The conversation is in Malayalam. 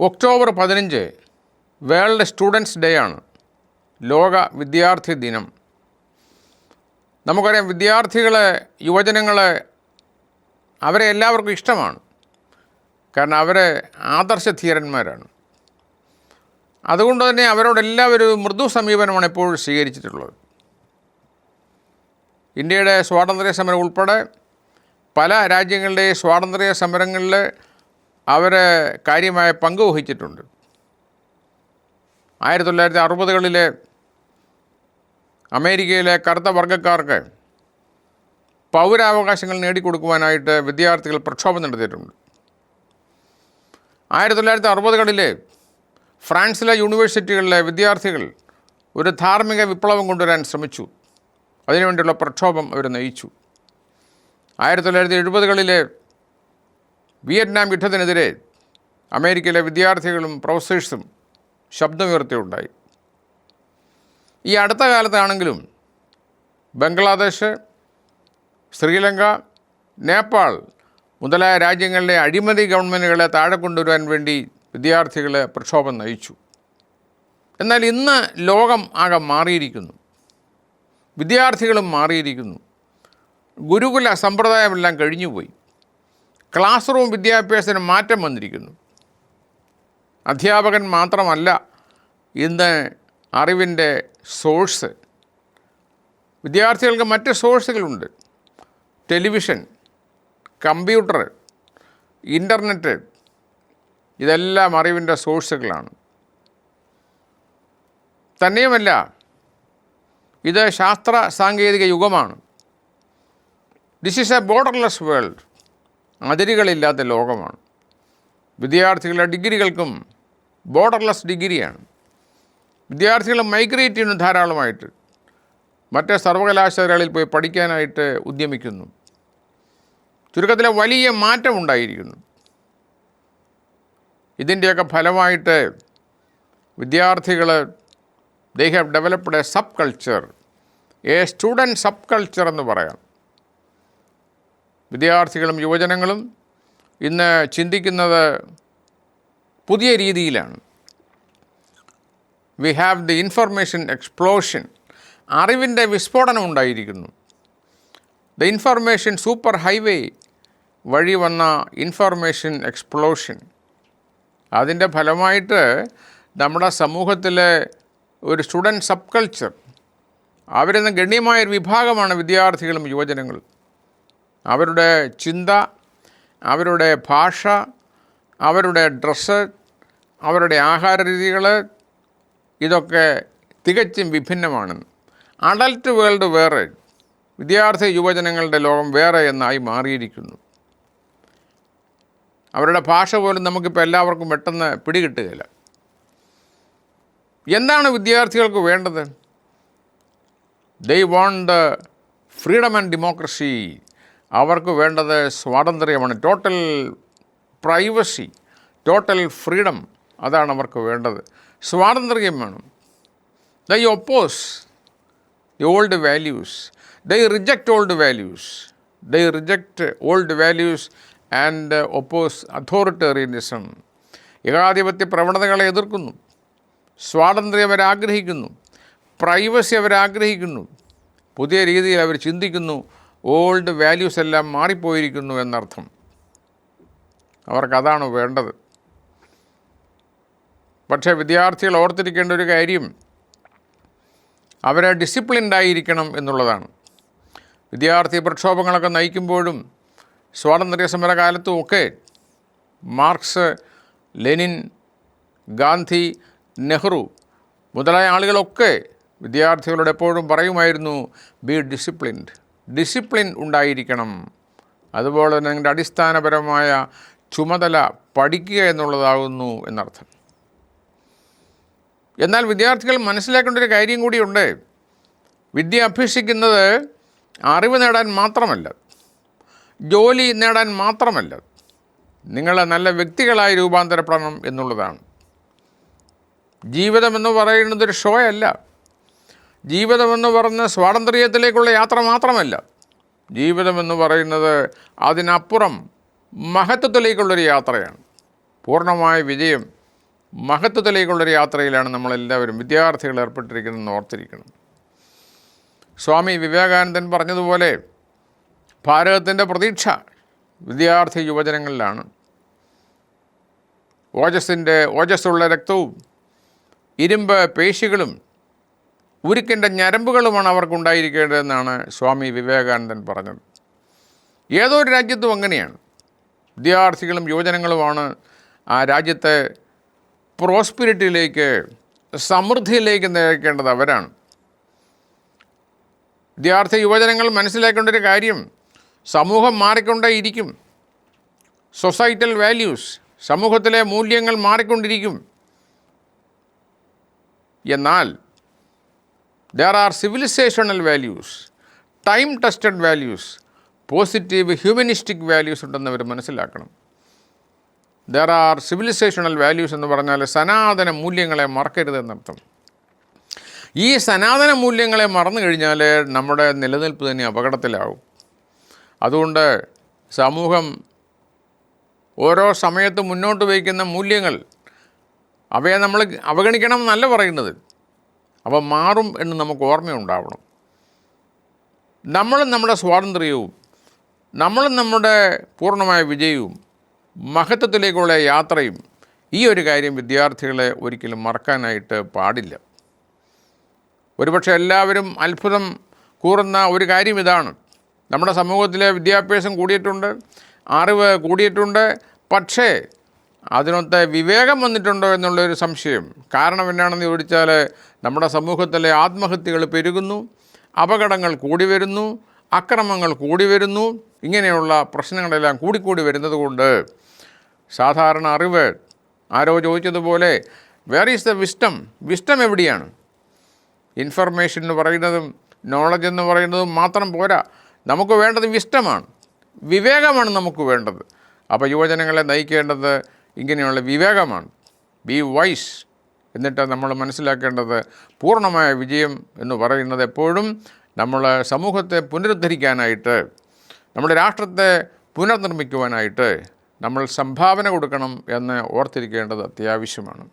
ഒക്ടോബർ പതിനഞ്ച് വേൾഡ് സ്റ്റുഡൻസ് ഡേ ആണ്. ലോക വിദ്യാർത്ഥി ദിനം. നമുക്കറിയാം വിദ്യാർത്ഥികളെ യുവജനങ്ങളെ അവരെ എല്ലാവർക്കും ഇഷ്ടമാണ്. കാരണം അവരെ ആദർശധീരന്മാരാണ് അതുകൊണ്ട് തന്നെ അവരോട് എല്ലാവരും മൃദു സമീപനമാണ് എപ്പോഴും സ്വീകരിച്ചിട്ടുള്ളത്. ഇന്ത്യയുടെ സ്വാതന്ത്ര്യ സമരം ഉൾപ്പെടെ പല രാജ്യങ്ങളുടെയും സ്വാതന്ത്ര്യ സമരങ്ങളിൽ അവർ കാര്യമായ പങ്ക് വഹിച്ചിട്ടുണ്ട്. ആയിരത്തി തൊള്ളായിരത്തി അറുപതുകളിലെ അമേരിക്കയിലെ കറുത്ത വർഗക്കാർക്ക് പൗരാവകാശങ്ങൾ നേടിക്കൊടുക്കുവാനായിട്ട് വിദ്യാർത്ഥികൾ പ്രക്ഷോഭം നടത്തിയിട്ടുണ്ട്. ആയിരത്തി തൊള്ളായിരത്തി അറുപതുകളിലെ ഫ്രാൻസിലെ യൂണിവേഴ്സിറ്റികളിലെ വിദ്യാർത്ഥികൾ ഒരു ധാർമ്മിക വിപ്ലവം കൊണ്ടുവരാൻ ശ്രമിച്ചു. അതിനുവേണ്ടിയുള്ള പ്രക്ഷോഭം അവർ നയിച്ചു. ആയിരത്തി തൊള്ളായിരത്തി എഴുപതുകളിലെ വിയറ്റ്നാം യുദ്ധത്തിനെതിരെ അമേരിക്കയിലെ വിദ്യാർത്ഥികളും പ്രൊഫസേഴ്സും ശബ്ദമുയർത്തിയുണ്ടായി. ഈ അടുത്ത കാലത്താണെങ്കിലും ബംഗ്ലാദേശ് ശ്രീലങ്ക നേപ്പാൾ മുതലായ രാജ്യങ്ങളിലെ അഴിമതി ഗവൺമെന്റുകളെ താഴെ കൊണ്ടുവരാൻ വേണ്ടി വിദ്യാർത്ഥികളെ പ്രക്ഷോഭം നയിച്ചു. എന്നാൽ ഇന്ന് ലോകം ആകെ മാറിയിരിക്കുന്നു. വിദ്യാർത്ഥികളും മാറിയിരിക്കുന്നു. ഗുരുകുല സമ്പ്രദായമെല്ലാം കഴിഞ്ഞുപോയി. ക്ലാസ് റൂം വിദ്യാഭ്യാസത്തിന് മാറ്റം വന്നിരിക്കുന്നു. അധ്യാപകൻ മാത്രമല്ല ഇന്ന് അറിവിന്റെ സോഴ്സ്. വിദ്യാർത്ഥികൾക്ക് മറ്റ് സോഴ്സുകളുണ്ട്. ടെലിവിഷൻ കമ്പ്യൂട്ടർ ഇന്റർനെറ്റ് ഇതെല്ലാം അറിവിന്റെ സോഴ്സുകളാണ്. തന്നെയുമല്ല ഇത് ശാസ്ത്ര സാങ്കേതിക യുഗമാണ്. This is a borderless world അതിരുകളില്ലാത്ത ലോകമാണ്. വിദ്യാർത്ഥികളുടെ ഡിഗ്രികൾക്കും ബോർഡർലെസ് ഡിഗ്രിയാണ്. വിദ്യാർത്ഥികൾ മൈഗ്രേറ്റ് ചെയ്യുന്നു ധാരാളമായിട്ട്. മറ്റ് സർവകലാശാലകളിൽ പോയി പഠിക്കാനായിട്ട് ഉദ്യമിക്കുന്നു. ചുരുക്കത്തിലെ വലിയ മാറ്റം ഉണ്ടായിരിക്കുന്നു. ഇതിന്റെയൊക്കെ ഫലമായിട്ട് വിദ്യാർത്ഥികൾ they have developed a subculture a student subculture എന്ന് പറയാം. വിദ്യാർത്ഥികളും യുവജനങ്ങളും ഇന്ന് ചിന്തിക്കുന്നത് പുതിയ രീതിയിലാണ്. We have the information explosion അറിവിന്റെ വിസ്ഫോടനം ഉണ്ടായിരിക്കുന്നു. ദ ഇൻഫർമേഷൻ സൂപ്പർ ഹൈവേ വഴി വന്ന ഇൻഫർമേഷൻ എക്സ്പ്ലോഷൻ അതിന്റെ ഫലമായിട്ട് നമ്മുടെ സമൂഹത്തിലെ ഒരു സ്റ്റുഡന്റ് സബ് കൾച്ചർ അവരിന്ന് ഗണ്യമായൊരു വിഭാഗമാണ് വിദ്യാർത്ഥികളും യുവജനങ്ങളും. അവരുടെ ചിന്ത അവരുടെ ഭാഷ അവരുടെ ഡ്രസ്സ് അവരുടെ ആഹാര രീതികൾ ഇതൊക്കെ തികച്ചും വിഭിന്നമാണ്. അഡൽട്ട് വേൾഡ് വേറെ വിദ്യാർത്ഥി യുവജനങ്ങളുടെ ലോകം വേറെ എന്നായി മാറിയിരിക്കുന്നു. അവരുടെ ഭാഷ പോലും നമുക്കിപ്പോൾ എല്ലാവർക്കും പെട്ടെന്ന് പിടികിട്ടുകയില്ല. എന്താണ് വിദ്യാർത്ഥികൾക്ക് വേണ്ടത്? They want freedom and democracy അവർക്ക് വേണ്ടത് സ്വാതന്ത്ര്യമാണ്. ടോട്ടൽ പ്രൈവസി ടോട്ടൽ ഫ്രീഡം അതാണ് അവർക്ക് വേണ്ടത്. സ്വാതന്ത്ര്യം വേണം. They oppose the old values they reject old values they reject old values and oppose authoritarianism ഏകാധിപത്യ പ്രവണതകളെ എതിർക്കുന്നു. സ്വാതന്ത്ര്യം അവരാഗ്രഹിക്കുന്നു. പ്രൈവസി അവരാഗ്രഹിക്കുന്നു. പുതിയ രീതിയിൽ അവർ ചിന്തിക്കുന്നു. ഓൾഡ് വാല്യൂസ് എല്ലാം മാറിപ്പോയിരിക്കുന്നു എന്നർത്ഥം. അവർക്കതാണ് വേണ്ടത്. പക്ഷേ വിദ്യാർത്ഥികൾ ഓർത്തിരിക്കേണ്ട ഒരു കാര്യം അവരെ ഡിസിപ്ലിൻഡ് ആയിരിക്കണം എന്നുള്ളതാണ്. വിദ്യാർത്ഥി പ്രക്ഷോഭങ്ങളൊക്കെ നയിക്കുമ്പോഴും സ്വാതന്ത്ര്യ സമരകാലത്തും ഒക്കെ മാർക്സ് ലെനിൻ ഗാന്ധി നെഹ്റു മുതലായ ആളുകളൊക്കെ വിദ്യാർത്ഥികളോട് എപ്പോഴും പറയുമായിരുന്നു ബി ഡിസിപ്ലിൻഡ് ഡിസിപ്ലിൻ ഉണ്ടായിരിക്കണം. അതുപോലെ തന്നെ നിങ്ങളുടെ അടിസ്ഥാനപരമായ ചുമതല പഠിക്കുക എന്നുള്ളതാകുന്നു എന്നർത്ഥം. എന്നാൽ വിദ്യാർത്ഥികൾ മനസ്സിലാക്കേണ്ട ഒരു കാര്യം കൂടിയുണ്ട്. വിദ്യ അഭ്യസിക്കുന്നത് അറിവ് നേടാൻ മാത്രമല്ല ജോലി നേടാൻ മാത്രമല്ല നിങ്ങൾ നല്ല വ്യക്തികളായി രൂപാന്തരപ്പെടണം എന്നുള്ളതാണ്. ജീവിതമെന്ന് പറയുന്നത് ഒരു ഷോ അല്ല ജീവിതമെന്ന് പറഞ്ഞ സ്വാതന്ത്ര്യത്തിലേക്കുള്ള യാത്ര മാത്രമല്ല. ജീവിതമെന്ന് പറയുന്നത് അതിനപ്പുറം മഹത്വത്തിലേക്കുള്ളൊരു യാത്രയാണ്. പൂർണമായ വിജയം മഹത്വത്തിലേക്കുള്ളൊരു യാത്രയിലാണ് നമ്മളെല്ലാവരും വിദ്യാർത്ഥികൾ ഏർപ്പെട്ടിരിക്കുന്നതെന്ന് ഓർത്തിരിക്കണം. സ്വാമി വിവേകാനന്ദൻ പറഞ്ഞതുപോലെ ഭാരതത്തിന്റെ പ്രതീക്ഷ വിദ്യാർത്ഥി യുവജനങ്ങളിലാണ്. ഓജസ്സിന്റെ ഓജസ്സുള്ള രക്തവും ഇരുമ്പ് പേശികളും ഉരുക്കിന്റെ ഞരമ്പുകളുമാണ് അവർക്കുണ്ടായിരിക്കേണ്ടതെന്നാണ് സ്വാമി വിവേകാനന്ദൻ പറഞ്ഞത്. ഒരു രാജ്യത്തും അങ്ങനെയാണ്. വിദ്യാർത്ഥികളും യുവജനങ്ങളുമാണ് ആ രാജ്യത്തെ പ്രോസ്പിരിറ്റിയിലേക്ക് സമൃദ്ധിയിലേക്ക് നയിക്കേണ്ടത് അവരാണ്. വിദ്യാർത്ഥി യുവജനങ്ങൾ മനസ്സിലാക്കേണ്ട ഒരു കാര്യം സമൂഹം മാറിക്കൊണ്ടേയിരിക്കും. സൊസൈറ്റൽ വാല്യൂസ് സമൂഹത്തിലെ മൂല്യങ്ങൾ മാറിക്കൊണ്ടിരിക്കും. എന്നാൽ there are civilisational values time tested values positive humanistic values ഉണ്ടെന്ന് അവർ മനസ്സിലാക്കണം. ദർ ആർ സിവിലൈസേഷണൽ വാല്യൂസ് എന്ന് പറഞ്ഞാൽ സനാതന മൂല്യങ്ങളെ മറക്കരുത് എന്നർത്ഥം. ഈ സനാതന മൂല്യങ്ങളെ മറന്നു കഴിഞ്ഞാൽ നമ്മുടെ നിലനിൽപ്പ് തന്നെ അപകടത്തിലാവും. അതുകൊണ്ട് സമൂഹം ഓരോ സമയത്ത് മുന്നോട്ട് വയ്ക്കുന്ന മൂല്യങ്ങൾ അവയെ നമ്മൾ അവഗണിക്കണം എന്നല്ല പറയുന്നത്. അവ മാറും എന്ന് നമുക്ക് ഓർമ്മയുണ്ടാവണം. നമ്മളും നമ്മുടെ സ്വാതന്ത്ര്യവും നമ്മളും നമ്മുടെ പൂർണമായ വിജയവും മഹത്വത്തിലേക്കുള്ള യാത്രയും ഈ ഒരു കാര്യം വിദ്യാർത്ഥികളെ ഒരിക്കലും മറക്കാനായിട്ട് പാടില്ല. ഒരുപക്ഷെ എല്ലാവരും അത്ഭുതം കൂറുന്ന ഒരു കാര്യം ഇതാണ്. നമ്മുടെ സമൂഹത്തിലെ വിദ്യാഭ്യാസം കൂടിയിട്ടുണ്ട് അറിവ് കൂടിയിട്ടുണ്ട് പക്ഷേ അതിനൊത്ത് വിവേകം വന്നിട്ടുണ്ടോ എന്നുള്ളൊരു സംശയം. കാരണം എന്നാണെന്ന് ചോദിച്ചാൽ നമ്മുടെ സമൂഹത്തിലെ ആത്മഹത്യകൾ പെരുകുന്നു അപകടങ്ങൾ കൂടി വരുന്നു അക്രമങ്ങൾ കൂടി വരുന്നു ഇങ്ങനെയുള്ള പ്രശ്നങ്ങളെല്ലാം കൂടിക്കൂടി വരുന്നത് കൊണ്ട് സാധാരണ അറിവ് ആരോ ചോദിച്ചതുപോലെ where is the wisdom wisdom എവിടെയാണ്? ഇൻഫർമേഷൻ എന്ന് പറയുന്നതും നോളജ് എന്ന് പറയുന്നതും മാത്രം പോരാ. നമുക്ക് വേണ്ടത് വിസ്റ്റമാണ് വിവേകമാണ് നമുക്ക് വേണ്ടത്. അപ്പോൾ യുവജനങ്ങളെ നയിക്കേണ്ടത് ഇങ്ങനെയുള്ള വിവേകമാണ്. ബി വൈസ് എന്നിട്ട് നമ്മൾ മനസ്സിലാക്കേണ്ടത് പൂർണമായ വിജയം എന്ന് പറയുന്നത് എപ്പോഴും നമ്മൾ സമൂഹത്തെ പുനരുദ്ധരിക്കാനായിട്ട് നമ്മുടെ രാഷ്ട്രത്തെ പുനർനിർമ്മിക്കുവാനായിട്ട് നമ്മൾ സംഭാവന കൊടുക്കണം എന്ന് ഓർത്തിരിക്കേണ്ടത് അത്യാവശ്യമാണ്.